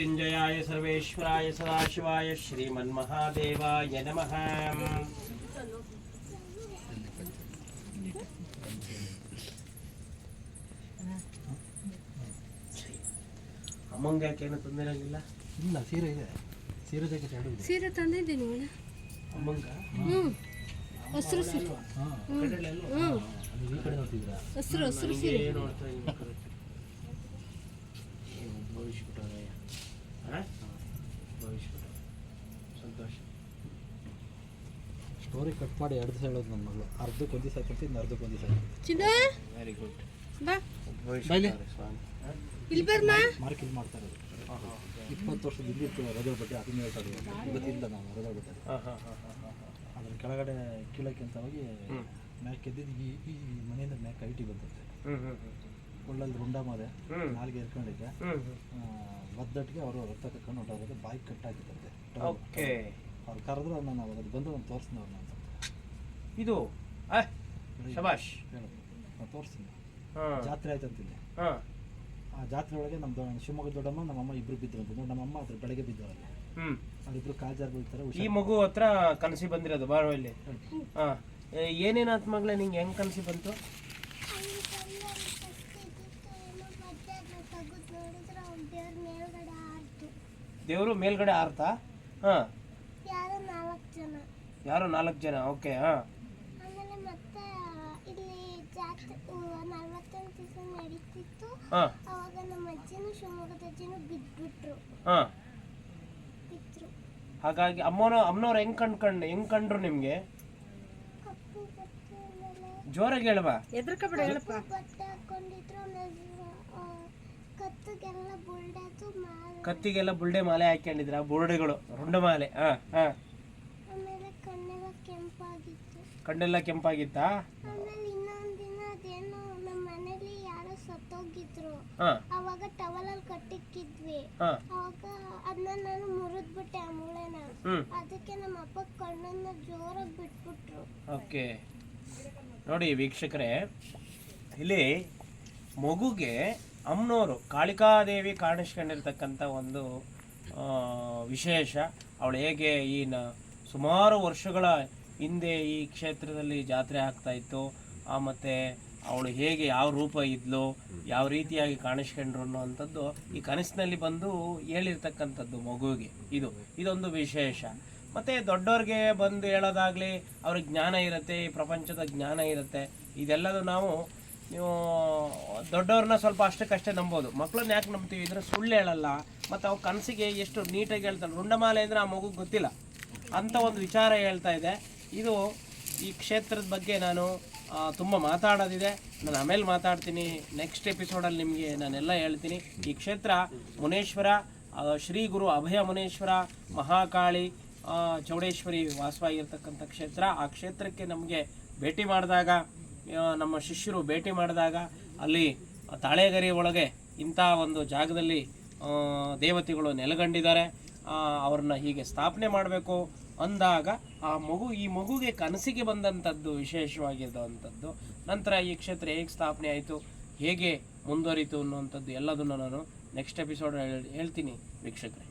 मृत्युञ्जयाय सर्वेश्वराय सदाशिवाय श्रीमन्महादेवाय नमः ಅಮ್ಮಂಗೆ ಯಾಕೇನು ತೊಂದರೆಯಾಗಿಲ್ಲ ಇಲ್ಲ ಸೀರೆ ಇದೆ ಸೀರೆ ಜಾಕೆಟ್ ಎರಡು ಇದೆ ಸೀರೆ ತಂದಿದ್ದೀನಿ ಮೇಡ ಅಮ್ಮಂಗ ಹ್ಞೂ ಹಸಿರು ಸೀರೆ ಹಾಂ ಹ್ಞೂ ಅದು ಈ ಕಡೆ ನೋಡ್ತಿದ್ದೀರಾ ಹಸಿರು ಹಸಿರು ಸೀರೆ ಹಿಂಗೆ ನೋಡ್ತಾ ಇದ್ದೀನಿ correct. ಏನು ಸ್ಟೋರಿ ಕಟ್ ಮಾಡಿ ಎರಡು ದಿವಸ ಹೇಳೋದು ನನ್ನ ಮಗಳು. ಅರ್ಧಕ್ಕೆ ಒಂದು ದಿವಸ ಇನ್ನು ಅರ್ಧಕ್ಕೆ ಒಂದು ದಿವಸ ಚಿನ್ನ ವೆರಿ ಗುಡ್ ಬಾ. ಭವಿಷ್ಯಬಿಟ್ಟವ್ರೆ ಸ್ವಾಮಿ ಇಲ್ಲಿ ಬರ್ಮಾ ಮಾರ್ಕ್ ಇಲ್ಲಿ ಮಾಡ್ತಾ ಇರೋದು ಇಪ್ಪತ್ತು ವರ್ಷದ ಹಿಂದಿತ್ತು ರಜಾ ಬಟ್ಟೆ ಅದನ್ನ ಹೇಳ್ತಾರೆ. ಇವತ್ತಿಲ್ಲ ನಾನು ರಜೆ ಬಟ್ಟೆ ಹಾ, ಹಾ, ಹಾ, ಹಾ, ಹಾ, ಹಾ. ಅದ್ರ ಕೆಳಗಡೆ ಕೀಳಕ್ಕೆ ಅಂತ ಹೋಗಿ. ಮ್ಯಾಕ್ ಎದ್ದಿದ್ದು ಈ ಈ ಮನೆಯಿಂದ ಮ್ಯಾಕ್ ಐಟಿ ಹ್ಮ್. ಒಳ್ಳಲ್ಲಿ ರುಂಡ ಮಾದೆ ನಾಲ್ಗೆ ಎರ್ಕೊಂಡಿದ್ದೆ. ಒದ್ದಟ್ಟಿಗೆ ಅವರು ರಕ್ತ ಕಟ್ಕೊಂಡು ಹೊಟ್ಟೋದ್ರೆ ಬಾಯಿ ಕಟ್ಟಾಕಿದ್ದಂತೆ ಓಕೆ ಅವ್ರು ಕರೆದ್ರು ನಾನು ಅವಾಗ ಬಂದು ನಾನು ತೋರಿಸ್ತೀನಿ ಅವ್ರನ್ನ ಅಂತ. ಇದು ಆ, ಶಬಾಷ್. ನಾನು ತೋರಿಸ್ತೀನಿ ಹಾ. ಜಾತ್ರೆ ಆಯ್ತು ಅಂತಿದ್ದೆ. ಹಾ. ಆ ಜಾತ್ರೆ ಒಳಗೆ ನಮ್ಮ ದೊ- ಶಿವಮೊಗ್ಗ ದೊಡ್ಡಮ್ಮ ನಮ್ಮಮ್ಮ ಇಬ್ರು ಬಿದ್ದರು ಅಂತ ನಮ್ಮಮ್ಮ ಅದ್ರ ಬೆಳಗ್ಗೆ ಬಿದ್ದವರಲ್ಲಿ. ಹ್ಮ್. ಅವ್ರಿಬ್ರು ಕಾಲ್ ಜಾರ್ ಬೀಳ್ತಾರೆ ಈ ಮಗು ಹತ್ರ ಕನಸಿ ಬಂದಿರೋದು ಬಾರೋ ಇಲ್ಲಿ ಹಾ. ಏನೇನಾತ್ ಮಗಳೇ ನಿಂಗೆ ಹೆಂಗ್ ಕನಸಿ ಬಂತು? ದೇವರು ಮೇಲ್ಗಡೆ ಆರ್ತಾ? ಹಾ. ಯಾರೋ ನಾಲ್ಕು ಜನ? ಓಕೆ ಹಾ. ಆಮೇಲೆ ಮತ್ತೆ ಇಲ್ಲಿ ಜಾತ್ರೆ ನಲ್ವತ್ತೊಂದು ದಿವಸ ನಡೀತಿತ್ತು. ಹಾ. ಅವಾಗ ನಮ್ಮ ಅಜ್ಜಿನೂ ಶಿವಮೊಗ್ಗದ ಅಜ್ಜಿನೂ ಬಿದ್ಬಿಟ್ರು. ಹಾ. ಬಿದ್ರು ಹಾಗಾಗಿ ಅಮ್ಮನ ಅಮ್ಮನವ್ರು ಹೆಂಗ್ ಕಂಡ್ಕಂಡು ಹೆಂಗ್ ಕಂಡ್ರು ನಿಮ್ಗೆ? ಕಪ್ಪು ಬಟ್ಟೆ ಆಮೇಲೆ ಜೋರಾಗಿ ಹೇಳುವ ಎದ್ರಕಬೇಡ ಹೇಳಪ್ಪ. ಕಪ್ಪು ಬಟ್ಟೆ ಹಾಕೊಂಡಿದ್ರು ಆಮೇಲೆ ಆ, ಕತ್ತಿಗೆಲ್ಲ ಬುಲ್ಡಾತು ಮಾಲೆ. ಕತ್ತಿಗೆಲ್ಲ ಬುಲ್ಡೆ ಮಾಲೆ ಹಾಕೊಂಡಿದ್ರ ಬುರುಡೆಗಳು ರುಂಡ ಮಾಲೆ. ಹಾ ಹಾ. ಕಣ್ಣೆಲ್ಲ ಕೆಂಪಾಗಿತ್ತಾ? ಆಮೇಲೆ ಇನ್ನೊಂದು ದಿನ ಅದೇನೋ ನಮ್ಮ ಮನೇಲಿ ಯಾರೋ ಸತ್ತೋಗಿದ್ರು. ಹಾಂ. ಅವಾಗ ಟವಲಲ್ಲಿ ಕಟ್ಟಿಕ್ಕಿದ್ವಿ. ಹಾಂ. ಅವಾಗ ಅದನ್ನ ನಾನು ಮುರಿದ್ಬಿಟ್ಟೆ ಆ ಮೂಳೆನ. ಹ್ಮ್. ಅದಕ್ಕೆ ನಮ್ಮ ಅಪ್ಪ ಕಣ್ಣನ್ನ ಜೋರಾಗಿ ಬಿಟ್ಬಿಟ್ರು. ಓಕೆ. ನೋಡಿ ವೀಕ್ಷಕರೇ ಇಲ್ಲಿ ಮಗುಗೆ ಅಮ್ಮನವರು ಕಾಳಿಕಾದೇವಿ ಕಾಣಿಸ್ಕೊಂಡಿರ್ತಕ್ಕಂಥ ಒಂದು ಆ, ವಿಶೇಷ. ಅವಳು ಹೇಗೆ ಈ ನ ಸುಮಾರು ವರ್ಷಗಳ ಹಿಂದೆ ಈ ಕ್ಷೇತ್ರದಲ್ಲಿ ಜಾತ್ರೆ ಆಗ್ತಾ ಇತ್ತು. ಆ, ಮತ್ತೆ ಅವಳು ಹೇಗೆ ಯಾವ ರೂಪ ಇದ್ಲು ಯಾವ ರೀತಿಯಾಗಿ ಕಾಣಿಸ್ಕೊಂಡ್ರು ಅನ್ನೋವಂಥದ್ದು ಈ ಕನಸಿನಲ್ಲಿ ಬಂದು ಹೇಳಿರ್ತಕ್ಕಂಥದ್ದು ಮಗುವಿಗೆ. ಇದು ಇದೊಂದು ವಿಶೇಷ. ಮತ್ತೆ ದೊಡ್ಡವ್ರಿಗೆ ಬಂದು ಹೇಳೋದಾಗ್ಲಿ ಅವ್ರಿಗೆ ಜ್ಞಾನ ಇರುತ್ತೆ ಈ ಪ್ರಪಂಚದ ಜ್ಞಾನ ಇರುತ್ತೆ. ಇದೆಲ್ಲದೂ ನಾವು ನೀವು ದೊಡ್ಡವ್ರನ್ನ ಸ್ವಲ್ಪ ಅಷ್ಟಕ್ಕಷ್ಟೇ ನಂಬೋದು. ಮಕ್ಕಳನ್ನ ಯಾಕೆ ನಂಬ್ತೀವಿ ಇದ್ರೆ ಸುಳ್ಳು ಹೇಳಲ್ಲ ಮತ್ತು ಅವ್ರ ಕನಸಿಗೆ ಎಷ್ಟು ನೀಟಾಗಿ ಹೇಳ್ತಾರೆ ರುಂಡಮಾಲೆ ಅಂದರೆ ಆ ಮಗುಗೆ ಗೊತ್ತಿಲ್ಲ. ಅಂತ ಒಂದು ವಿಚಾರ ಹೇಳ್ತಾ ಇದೆ. ಇದು ಈ ಕ್ಷೇತ್ರದ ಬಗ್ಗೆ ನಾನು ತುಂಬ ಮಾತಾಡೋದಿದೆ. ನಾನು ಆಮೇಲೆ ಮಾತಾಡ್ತೀನಿ. ನೆಕ್ಸ್ಟ್ ಎಪಿಸೋಡಲ್ಲಿ ನಿಮಗೆ ನಾನೆಲ್ಲ ಹೇಳ್ತೀನಿ. ಈ ಕ್ಷೇತ್ರ ಮುನೇಶ್ವರ ಶ್ರೀ ಗುರು ಅಭಯ ಮುನೇಶ್ವರ, ಮಹಾಕಾಳಿ ಚೌಡೇಶ್ವರಿ ವಾಸವಾಗಿರ್ತಕ್ಕಂಥ ಕ್ಷೇತ್ರ. ಆ ಕ್ಷೇತ್ರಕ್ಕೆ ನಮಗೆ ಭೇಟಿ ಮಾಡಿದಾಗ ನಮ್ಮ ಶಿಷ್ಯರು ಭೇಟಿ ಮಾಡಿದಾಗ ಅಲ್ಲಿ ತಾಳೆಗರಿ ಒಳಗೆ ಇಂಥ ಒಂದು ಜಾಗದಲ್ಲಿ ದೇವತೆಗಳು ನೆಲೆಗಂಡಿದ್ದಾರೆ. ಅವ್ರನ್ನ ಹೀಗೆ ಸ್ಥಾಪನೆ ಮಾಡಬೇಕು ಅಂದಾಗ ಆ ಮಗು, ಈ ಮಗುಗೆ ಕನಸಿಗೆ ಬಂದಂಥದ್ದು ವಿಶೇಷವಾಗಿರುವಂಥದ್ದು. ನಂತರ ಈ ಕ್ಷೇತ್ರ ಹೇಗೆ ಸ್ಥಾಪನೆ ಆಯಿತು, ಹೇಗೆ ಮುಂದುವರಿತು ಅನ್ನುವಂಥದ್ದು ಎಲ್ಲದನ್ನು ನಾನು ನೆಕ್ಸ್ಟ್ ಎಪಿಸೋಡ್ ಹೇಳ್ತೀನಿ ವೀಕ್ಷಕರೇ.